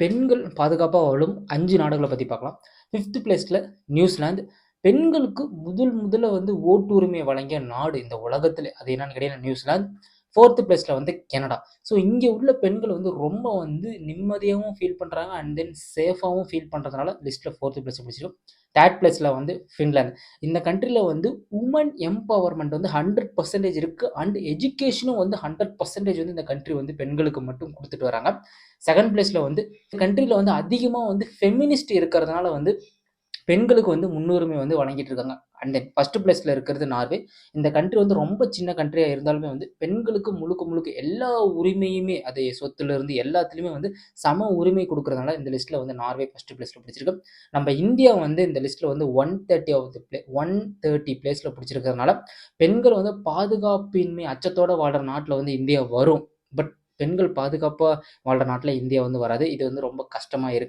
பெண்கள் பாதுகாப்பாக வாழும் அஞ்சு நாடுகளை பற்றி பார்க்கலாம். ஃபிஃப்த் பிளேஸில் நியூசிலாந்து. பெண்களுக்கு முதல் முதல்ல வந்து ஓட்டுரிமை வழங்கிய நாடு இந்த உலகத்தில். அது என்னன்னு கேட்டீங்கன்னா நியூசிலாந்து. ஃபோர்த்து பிளேஸில் வந்து கனடா. ஸோ இங்கே உள்ள பெண்கள் வந்து ரொம்ப வந்து நிம்மதியாகவும் ஃபீல் பண்ணுறாங்க அண்ட் தென் சேஃபாகவும் ஃபீல் பண்ணுறதுனால லிஸ்ட்டில் ஃபோர்த்து பிளேஸ் பிடிச்சிடும் தேர்ட் பிளேஸில் வந்து ஃபின்லாந்து இந்த கண்ட்ரியில் வந்து உமன் எம்பவர்மெண்ட் வந்து ஹண்ட்ரட் பர்சன்டேஜ் இருக்குது அண்ட் எஜுகேஷனும் வந்து ஹண்ட்ரட் பர்சன்டேஜ் வந்து இந்த கண்ட்ரி வந்து பெண்களுக்கு மட்டும் கொடுத்துட்டு வராங்க. செகண்ட் பிளேஸில் வந்து கண்ட்ரியில் வந்து அதிகமாக வந்து ஃபெமினிஸ்ட் இருக்கிறதுனால வந்து பெண்களுக்கு வந்து முன்னுரிமை வந்து வழங்கிட்டு இருக்காங்க அண்ட் தென் ஃபர்ஸ்ட் பிளேஸில் இருக்கிறது நார்வே. இந்த கண்ட்ரி வந்து ரொம்ப சின்ன கண்ட்ரியாக இருந்தாலுமே வந்து பெண்களுக்கு முழுக்க முழுக்க எல்லா உரிமையுமே அது சொத்துலேருந்து எல்லாத்துலேயுமே வந்து சம உரிமை கொடுக்குறதுனால இந்த லிஸ்ட்டில் வந்து நார்வே ஃபர்ஸ்ட் பிளேஸில் பிடிச்சிருக்கு. நம்ம இந்தியா வந்து இந்த லிஸ்ட்டில் வந்து one thirty of place one thirty பிளேஸில் பிடிச்சிருக்கிறதுனால பெண்கள் வந்து பாதுகாப்பின்மை அச்சத்தோடு வாழ்கிற நாட்டில் வந்து இந்தியா வரும். பட் பெண்கள் பாதுகாப்பாக வாழ்கிற நாட்டில் இந்தியா வந்து வராது. இது வந்து ரொம்ப கஷ்டமாக இருக்குது